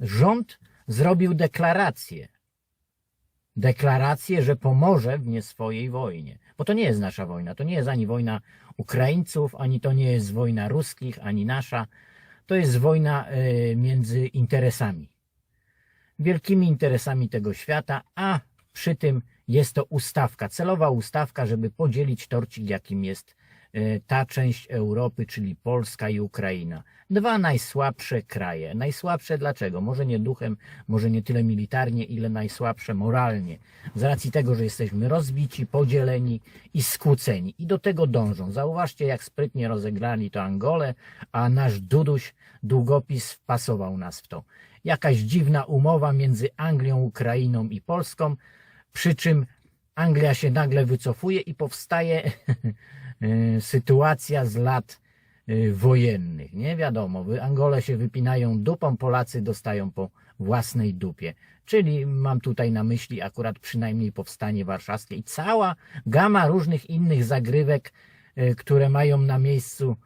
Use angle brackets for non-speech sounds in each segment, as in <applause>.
rząd zrobił deklarację. Deklarację, że pomoże w nie swojej wojnie. Bo to nie jest nasza wojna. To nie jest ani wojna Ukraińców, ani to nie jest wojna ruskich, ani nasza. To jest wojna e, między interesami. Wielkimi interesami tego świata, a przy tym jest to ustawka, celowa ustawka, żeby podzielić torcik, jakim jest e, ta część Europy, czyli Polska i Ukraina. Dwa najsłabsze kraje. Najsłabsze dlaczego? Może nie duchem, może nie tyle militarnie, ile najsłabsze moralnie. Z racji tego, że jesteśmy rozbici, podzieleni i skłóceni. I do tego dążą. Zauważcie, jak sprytnie rozegrali to Angolę, a nasz Duduś, długopis wpasował nas w to. Jakaś dziwna umowa między Anglią, Ukrainą i Polską, przy czym Anglia się nagle wycofuje i powstaje <laughs> e, sytuacja z lat wojennych. Nie wiadomo, Angole się wypinają dupą, Polacy dostają po własnej dupie. Czyli mam tutaj na myśli akurat przynajmniej powstanie warszawskie i cała gama różnych innych zagrywek, e, które mają na miejscu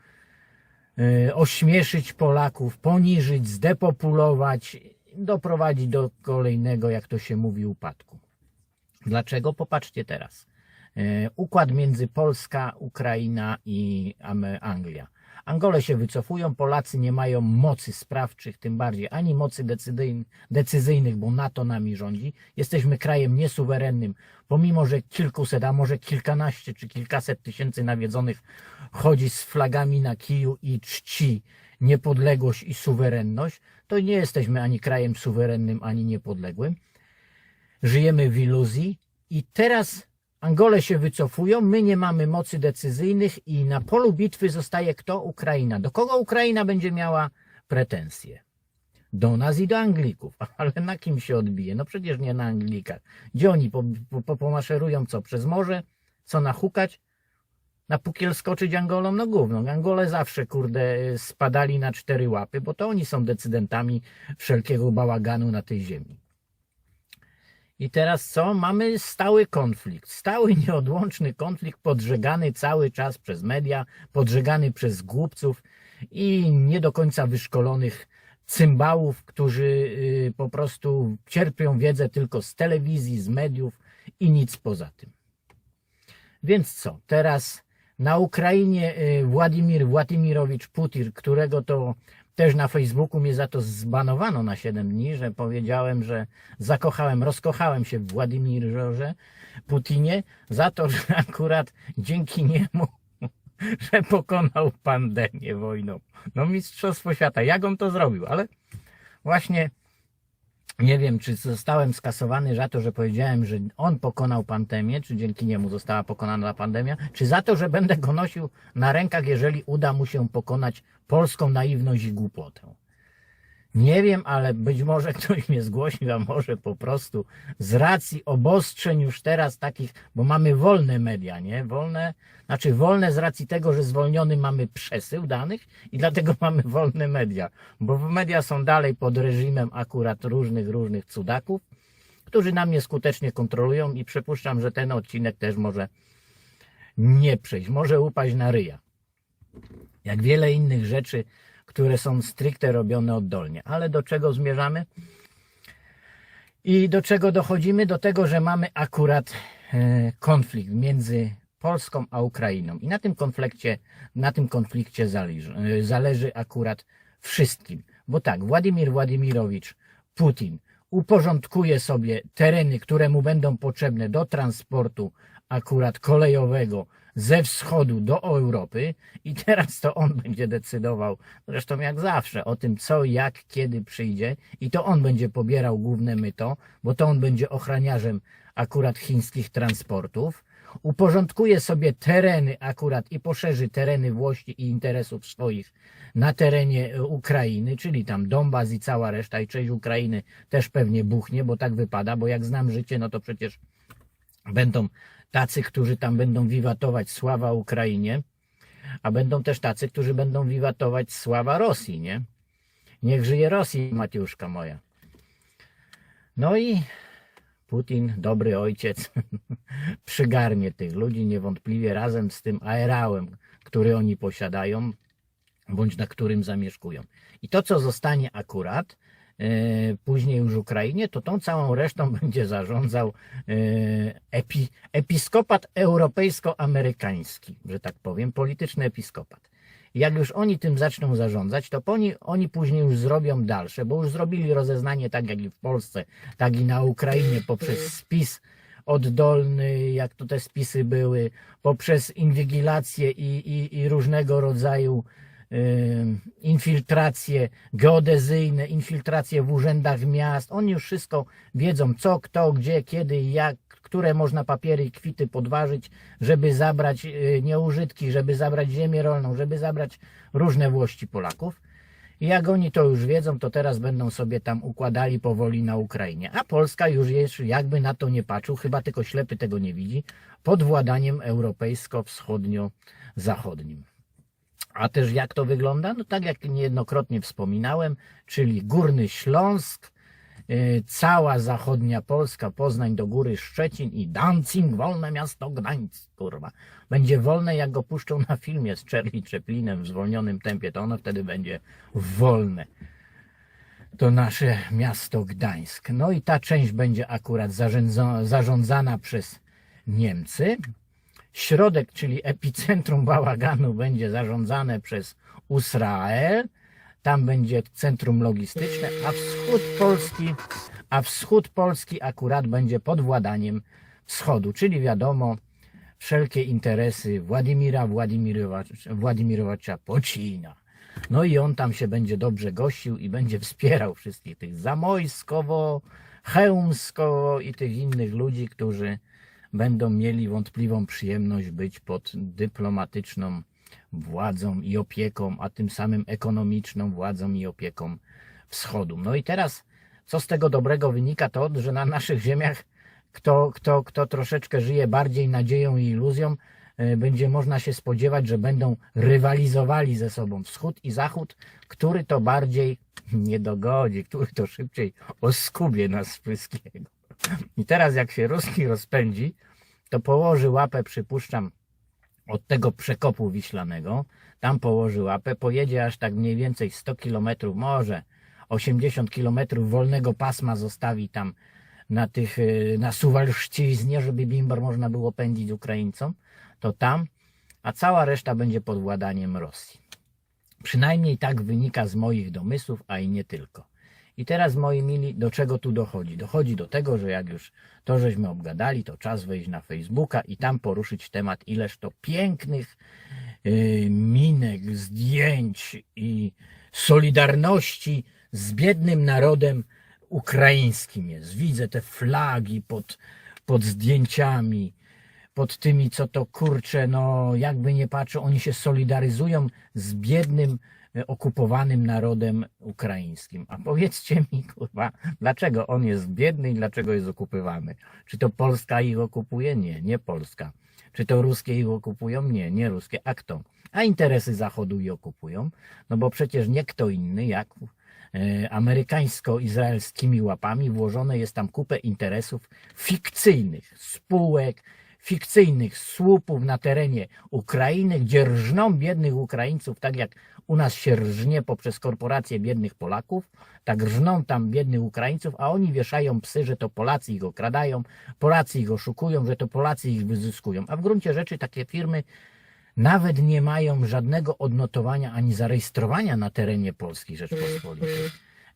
e, ośmieszyć Polaków, poniżyć, zdepopulować, doprowadzić do kolejnego, jak to się mówi, upadku. Dlaczego? Popatrzcie teraz. Układ między Polska, Ukraina i Anglia. Angole się wycofują, Polacy nie mają mocy sprawczych, tym bardziej ani mocy decyzyjnych, bo NATO nami rządzi. Jesteśmy krajem niesuwerennym, pomimo że kilkuset, a może kilkanaście czy kilkaset tysięcy nawiedzonych chodzi z flagami na kiju i czci niepodległość i suwerenność, to nie jesteśmy ani krajem suwerennym, ani niepodległym żyjemy w iluzji i teraz Angole się wycofują, my nie mamy mocy decyzyjnych i na polu bitwy zostaje kto? Ukraina. Do kogo Ukraina będzie miała pretensje? Do nas i do Anglików. <laughs> Ale na kim się odbije? No przecież nie na Anglikach. Gdzie oni po, po, pomaszerują? Co? Przez morze? Co nachukać? Na pukiel skoczyć Angolom? No gówno. Angole zawsze, kurde, spadali na cztery łapy, bo to oni są decydentami wszelkiego bałaganu na tej ziemi. I teraz co? Mamy stały konflikt. Stały, <laughs> nieodłączny konflikt, podżegany cały czas przez media, podżegany przez głupców i nie do końca wyszkolonych cymbałów, którzy y, po prostu cierpią wiedzę tylko z telewizji, z mediów i nic poza tym. Więc co? Teraz na Ukrainie y, Władimir Władimirowicz Putin, którego to też na Facebooku mnie za to zbanowano na 7 dni, że powiedziałem, że zakochałem, rozkochałem się w Władimirze Putinie za to, że akurat dzięki niemu, <laughs> że pokonał pandemię wojną. No mistrzostwo świata. Jak on to zrobił? Ale właśnie nie wiem, czy zostałem skasowany za to, że powiedziałem, że on pokonał pandemię, czy dzięki niemu została pokonana pandemia, czy za to, że będę go nosił na rękach, jeżeli uda mu się pokonać polską naiwność i głupotę. Nie wiem, ale być może ktoś mnie zgłosił, a może po prostu z racji obostrzeń już teraz takich, bo mamy wolne media, nie? Wolne, znaczy wolne z racji tego, że zwolniony mamy przesył danych i dlatego <laughs> mamy wolne media, bo media są dalej pod reżimem akurat różnych, różnych cudaków, którzy nam skutecznie kontrolują i przypuszczam, że ten odcinek też może nie przejść, może upaść na ryja. Jak wiele innych rzeczy, które są stricte robione oddolnie. Ale do czego zmierzamy? I do czego dochodzimy? Do tego, że mamy akurat e, konflikt między Polską a Ukrainą. I na tym konflikcie, na tym konflikcie zależy, e, zależy akurat wszystkim. Bo tak, Władimir Władimirowicz Putin uporządkuje sobie tereny, które mu będą potrzebne do transportu akurat kolejowego ze wschodu do Europy i teraz to on będzie decydował, zresztą jak zawsze, o tym co, jak, kiedy przyjdzie i to on będzie pobierał główne myto, bo to on będzie ochraniarzem akurat chińskich transportów. Uporządkuje sobie tereny akurat i poszerzy tereny włości i interesów swoich na terenie e, Ukrainy, czyli tam Donbas i cała reszta i część Ukrainy też pewnie buchnie, bo tak wypada, bo jak znam życie, no to przecież będą tacy, którzy tam będą wiwatować sława Ukrainie, a będą też tacy, którzy będą wiwatować sława Rosji, nie? Niech żyje Rosji, Matiuszka moja. No i Putin, dobry ojciec, <laughs> przygarnie tych ludzi niewątpliwie razem z tym aerałem, który oni posiadają, bądź na którym zamieszkują. I to, co zostanie akurat, później już Ukrainie, to tą całą resztą <laughs> będzie zarządzał e, epi, episkopat europejsko-amerykański, że tak powiem, polityczny episkopat. Jak już oni tym zaczną zarządzać, to oni, oni później już zrobią dalsze, bo już zrobili rozeznanie tak jak i w Polsce, tak i na Ukrainie poprzez spis oddolny, jak to te spisy były, poprzez inwigilację i, i, i różnego rodzaju infiltracje geodezyjne, infiltracje w urzędach miast. Oni już wszystko wiedzą, co, kto, gdzie, kiedy i jak, które można papiery i kwity podważyć, żeby zabrać y, nieużytki, żeby zabrać ziemię rolną, żeby zabrać różne włości Polaków. I jak oni to już wiedzą, to teraz będą sobie tam układali powoli na Ukrainie. A Polska już jest, jakby na to nie patrzył, chyba tylko ślepy tego nie widzi, pod władaniem europejsko-wschodnio-zachodnim. A też jak to wygląda? No tak jak niejednokrotnie wspominałem, czyli Górny Śląsk, yy, cała zachodnia Polska, Poznań do góry Szczecin i Dancing, wolne miasto Gdańsk, kurwa. Będzie wolne, jak go puszczą na filmie z Charlie Chaplinem w zwolnionym tempie, to ono wtedy będzie wolne. To nasze miasto Gdańsk. No i ta część będzie akurat zarządzana przez Niemcy. Środek, czyli epicentrum bałaganu, będzie zarządzane przez Israel. Tam będzie centrum logistyczne, a wschód Polski, a wschód Polski akurat będzie pod władaniem wschodu, czyli wiadomo, wszelkie interesy Władimira Władimirowacza, Władimirowacza Pocina. No i on tam się będzie dobrze gościł i będzie wspierał wszystkich tych Zamojskowo, Chełmskowo i tych innych ludzi, którzy będą mieli wątpliwą przyjemność być pod dyplomatyczną władzą i opieką, a tym samym ekonomiczną władzą i opieką wschodu. No i teraz, co z tego dobrego wynika, to, że na naszych ziemiach kto, kto, kto troszeczkę żyje bardziej nadzieją i iluzją, e, będzie można się spodziewać, że będą rywalizowali ze sobą wschód i zachód, który to bardziej nie dogodzi, który to szybciej oskubie nas wszystkiego. I teraz jak się Ruski rozpędzi, to położy łapę, przypuszczam, od tego przekopu wiślanego, tam położy łapę, pojedzie aż tak mniej więcej 100 kilometrów, może 80 kilometrów wolnego pasma zostawi tam na tych, y, na Suwalszczyźnie, żeby Bimber można było pędzić Ukraińcom, to tam, a cała reszta będzie pod władaniem Rosji. Przynajmniej tak wynika z moich domysłów, a i nie tylko. I teraz, moi mili, do czego tu dochodzi? Dochodzi do tego, że jak już to żeśmy obgadali, to czas wejść na Facebooka i tam poruszyć temat, ileż to pięknych yy, minek, zdjęć i solidarności z biednym narodem ukraińskim jest. Widzę te flagi pod, pod zdjęciami, pod tymi, co to kurczę, no jakby nie patrzę, oni się solidaryzują z biednym, e, okupowanym narodem ukraińskim. A powiedzcie mi, kurwa, dlaczego on jest biedny i dlaczego jest okupowany? Czy to Polska ich okupuje? Nie, nie Polska. Czy to ruskie ich okupują? Nie, nie ruskie. A kto? A interesy Zachodu ich okupują? No bo przecież nie kto inny, jak e, amerykańsko-izraelskimi łapami włożone jest tam kupę interesów fikcyjnych, spółek, fikcyjnych słupów na terenie Ukrainy, gdzie rżną biednych Ukraińców, tak jak u nas się rżnie poprzez korporacje biednych Polaków, tak rżną tam biednych Ukraińców, a oni wieszają psy, że to Polacy ich okradają, Polacy ich oszukują, że to Polacy ich wyzyskują. A w gruncie rzeczy takie firmy nawet nie mają żadnego odnotowania ani zarejestrowania na terenie Polskiej Rzeczpospolitej.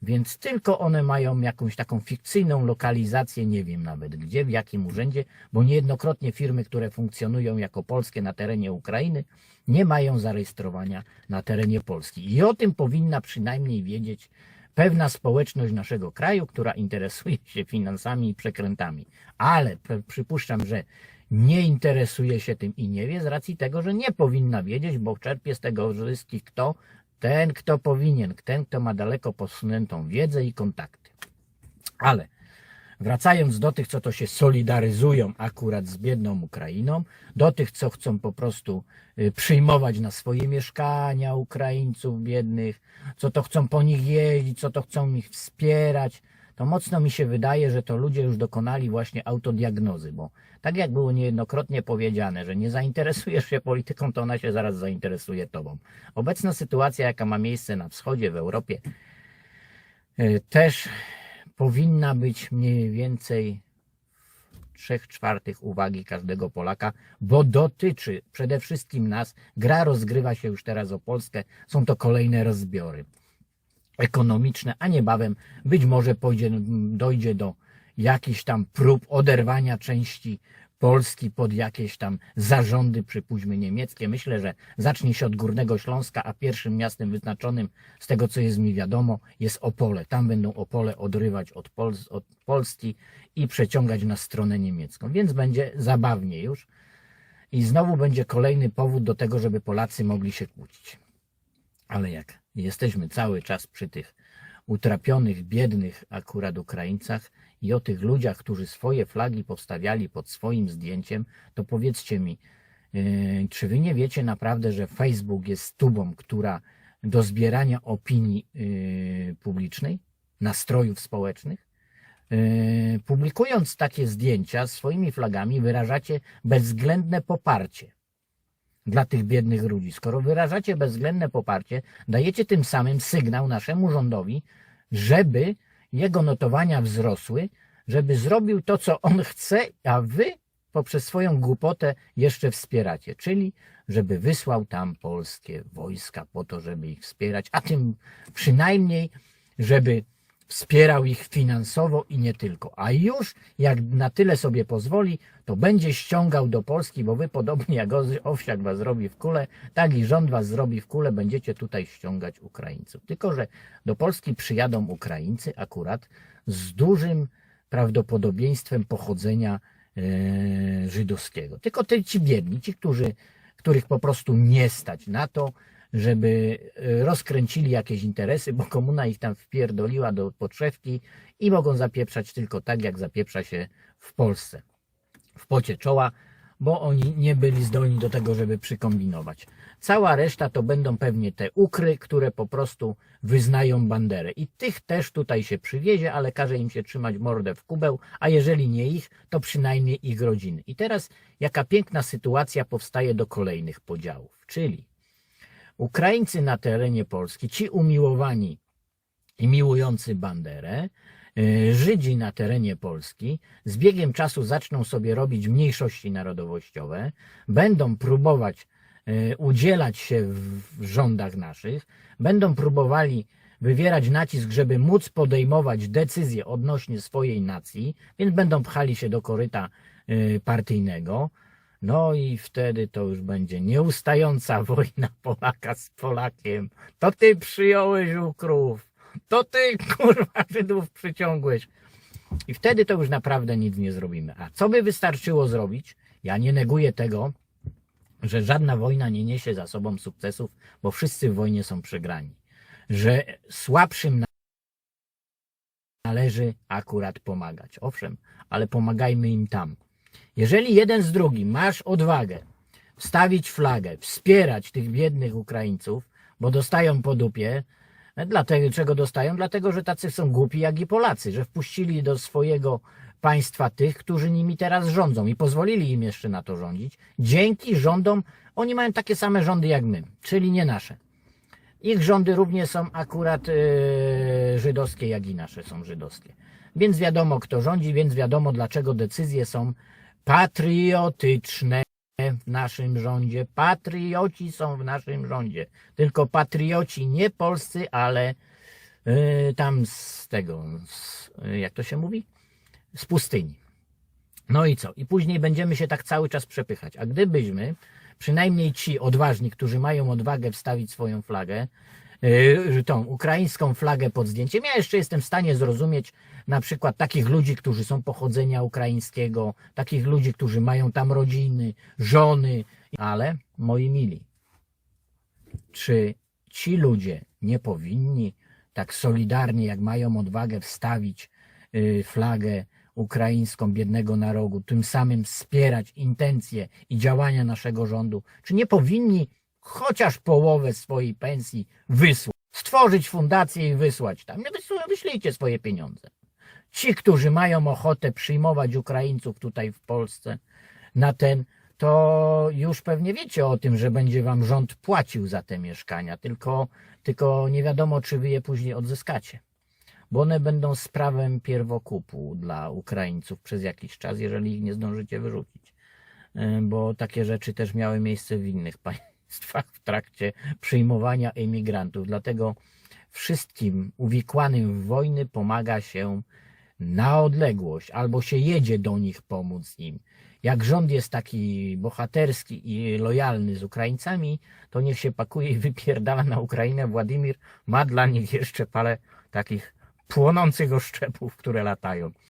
Więc tylko one mają jakąś taką fikcyjną lokalizację, nie wiem nawet gdzie, w jakim urzędzie, bo niejednokrotnie firmy, które funkcjonują jako polskie na terenie Ukrainy, nie mają zarejestrowania na terenie Polski. I o tym powinna przynajmniej wiedzieć pewna społeczność naszego kraju, która interesuje się finansami i przekrętami. Ale przypuszczam, że nie interesuje się tym i nie wie z racji tego, że nie powinna wiedzieć, bo czerpie z tego zyski kto? Ten, kto powinien, ten, kto ma daleko posuniętą wiedzę i kontakty. Ale wracając do tych, co to się solidaryzują akurat z biedną Ukrainą, do tych, co chcą po prostu y, przyjmować na swoje mieszkania Ukraińców biednych, co to chcą po nich jeździć, co to chcą ich wspierać, to mocno mi się wydaje, że to ludzie już dokonali właśnie autodiagnozy, bo tak jak było niejednokrotnie powiedziane, że nie zainteresujesz się polityką, to ona się zaraz zainteresuje tobą. Obecna sytuacja, jaka ma miejsce na wschodzie, w Europie, e, też powinna być mniej więcej trzech czwartych uwagi każdego Polaka, bo dotyczy przede wszystkim nas. Gra rozgrywa się już teraz o Polskę. Są to kolejne rozbiory ekonomiczne, a niebawem być może pójdzie, dojdzie do jakichś tam prób oderwania części Polski pod jakieś tam zarządy, przypuśćmy niemieckie. Myślę, że zacznie się od Górnego Śląska, a pierwszym miastem wyznaczonym, z tego co jest mi wiadomo, jest Opole. Tam będą Opole odrywać od, Pol od Polski i przeciągać na stronę niemiecką. Więc będzie zabawnie już. I znowu będzie kolejny powód do tego, żeby Polacy mogli się kłócić. Ale jak jesteśmy cały czas przy tych utrapionych, biednych akurat Ukraińcach i o tych ludziach, którzy swoje flagi powstawiali pod swoim zdjęciem, to powiedzcie mi, yy, czy wy nie wiecie naprawdę, że Facebook jest tubą, która do zbierania opinii yy, publicznej, nastrojów społecznych? Yy, publikując takie zdjęcia swoimi flagami, wyrażacie bezwzględne poparcie dla tych biednych ludzi. Skoro wyrażacie bezwzględne poparcie, dajecie tym samym sygnał naszemu rządowi, żeby jego notowania wzrosły, żeby zrobił to, co on chce, a wy poprzez swoją głupotę jeszcze wspieracie, czyli żeby wysłał tam polskie wojska po to, żeby ich wspierać, a tym przynajmniej, żeby wspierał ich finansowo i nie tylko. A już jak na tyle sobie pozwoli, to będzie ściągał do Polski, bo wy podobnie jak Owsiak was zrobi w kule, tak i rząd was zrobi w kule, będziecie tutaj ściągać Ukraińców. Tylko, że do Polski przyjadą Ukraińcy akurat z dużym prawdopodobieństwem pochodzenia e, żydowskiego. Tylko te, ci biedni, ci, którzy, których po prostu nie stać na to, żeby e, rozkręcili jakieś interesy, bo komuna ich tam wpierdoliła do podszewki i mogą zapieprzać tylko tak, jak zapieprza się w Polsce. W pocie czoła, bo oni nie byli zdolni do tego, żeby przykombinować. Cała reszta to będą pewnie te ukry, które po prostu wyznają banderę. I tych też tutaj się przywiezie, ale każe im się trzymać mordę w kubeł, a jeżeli nie ich, to przynajmniej ich rodziny. I teraz jaka piękna sytuacja powstaje do kolejnych podziałów, czyli Ukraińcy na terenie Polski, ci umiłowani i miłujący Banderę, y, Żydzi na terenie Polski z biegiem czasu zaczną sobie robić mniejszości narodowościowe, będą próbować y, udzielać się w rządach naszych, będą próbowali wywierać nacisk, żeby móc podejmować decyzje odnośnie swojej nacji, więc będą pchali się do koryta y, partyjnego. No i wtedy to już będzie nieustająca <laughs> wojna Polaka z Polakiem. To ty przyjąłeś ukrów. To ty, <laughs> kurwa, Żydów przyciągłeś. I wtedy to już naprawdę nic nie zrobimy. A co by wystarczyło zrobić? Ja nie neguję tego, że żadna wojna nie niesie za sobą sukcesów, bo wszyscy w wojnie są przegrani. Że słabszym należy akurat pomagać. Owszem, ale pomagajmy im tam. Jeżeli jeden z drugim masz odwagę wstawić flagę, wspierać tych biednych Ukraińców, bo dostają po dupie, dlatego czego dostają? Dlatego, że tacy są głupi jak i Polacy, że wpuścili do swojego państwa tych, którzy nimi teraz rządzą i pozwolili im jeszcze na to rządzić. Dzięki rządom, oni mają takie same rządy jak my, czyli nie nasze. Ich rządy również są akurat yy, żydowskie, jak i nasze są żydowskie. Więc wiadomo, kto rządzi, więc wiadomo, dlaczego decyzje są patriotyczne w naszym rządzie. Patrioci są w naszym rządzie. Tylko patrioci nie polscy, ale yy, tam z tego, z, jak to się mówi? Z pustyni. No i co? I później będziemy się tak cały czas przepychać. A gdybyśmy, przynajmniej ci odważni, którzy mają odwagę wstawić swoją flagę, tą ukraińską flagę pod zdjęciem, ja jeszcze jestem w stanie zrozumieć na przykład takich ludzi, którzy są pochodzenia ukraińskiego, takich ludzi, którzy mają tam rodziny, żony, ale moi mili, czy ci ludzie nie powinni tak solidarnie, jak mają odwagę wstawić yy, flagę ukraińską biednego narodu, tym samym wspierać intencje i działania naszego rządu, czy nie powinni chociaż połowę swojej pensji wysłać, stworzyć fundację i wysłać tam. Wyślijcie swoje pieniądze. ci, którzy mają ochotę przyjmować Ukraińców tutaj w Polsce na ten, to już pewnie wiecie o tym, że będzie wam rząd płacił za te mieszkania, tylko, tylko nie wiadomo, czy wy je później odzyskacie. Bo one będą sprawem pierwokupu dla Ukraińców przez jakiś czas, jeżeli ich nie zdążycie wyrzucić. Y, Bo takie rzeczy też miały miejsce w innych <laughs> państwach w trakcie przyjmowania emigrantów. Dlatego wszystkim uwikłanym w wojny pomaga się na odległość, albo się jedzie do nich pomóc im. Jak rząd jest taki bohaterski i lojalny z Ukraińcami, to niech się pakuje i wypierdala na Ukrainę. Władimir ma dla nich jeszcze parę takich płonących oszczepów, które latają.